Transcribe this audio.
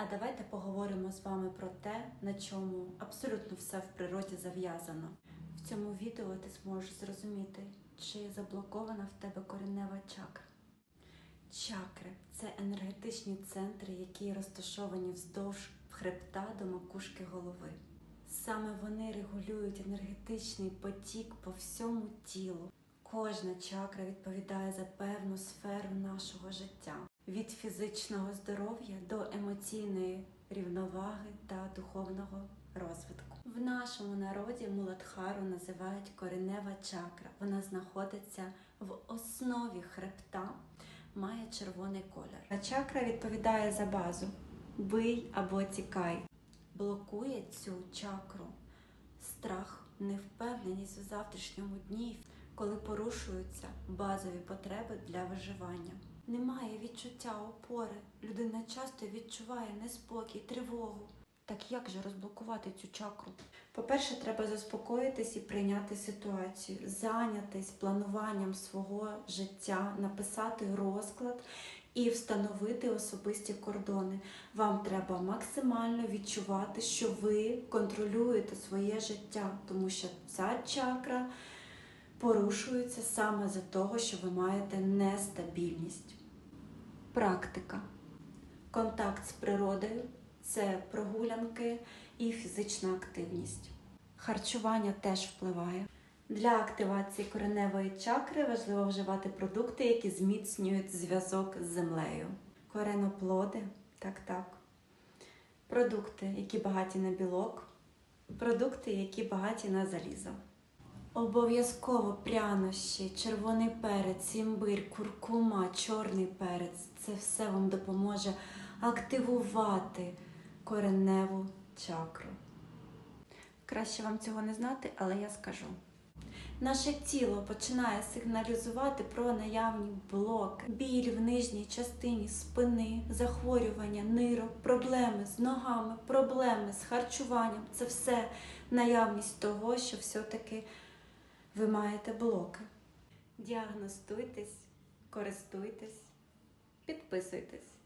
А давайте поговоримо з вами про те, на чому абсолютно все в природі зав'язано. В цьому відео ти зможеш зрозуміти, чи заблокована в тебе коренева чакра. Чакри це енергетичні центри, які розташовані вздовж хребта до макушки голови. Саме вони регулюють енергетичний потік по всьому тілу. Кожна чакра відповідає за певну сферу нашого життя від фізичного здоров'я до емоційної рівноваги та духовного розвитку. В нашому народі Муладхару називають коренева чакра. Вона знаходиться в основі хребта, має червоний колір. А чакра відповідає за базу: бий або тікай. Блокує цю чакру страх, невпевненість в завтрашньому дні, коли порушуються базові потреби для виживання. Немає відчуття опори. Людина часто відчуває неспокій, тривогу. Так як же розблокувати цю чакру? По-перше, треба заспокоїтись і прийняти ситуацію, зайнятись плануванням свого життя, написати розклад і встановити особисті кордони. Вам треба максимально відчувати, що ви контролюєте своє життя, тому що ця чакра порушується саме за того, що ви маєте нестабільність. Практика. Контакт з природою це прогулянки і фізична активність. Харчування теж впливає. Для активації кореневої чакри важливо вживати продукти, які зміцнюють зв'язок з землею. Кореноплоди, так, так. Продукти, які багаті на білок, продукти, які багаті на залізо. Обов'язково прянощі, червоний перець, імбир, куркума, чорний перець це все вам допоможе активувати кореневу чакру. Краще вам цього не знати, але я скажу. Наше тіло починає сигналізувати про наявні блоки, біль в нижній частині спини, захворювання, нирок, проблеми з ногами, проблеми з харчуванням. Це все наявність того, що все-таки ви маєте блоки. Діагностуйтесь, користуйтесь, підписуйтесь.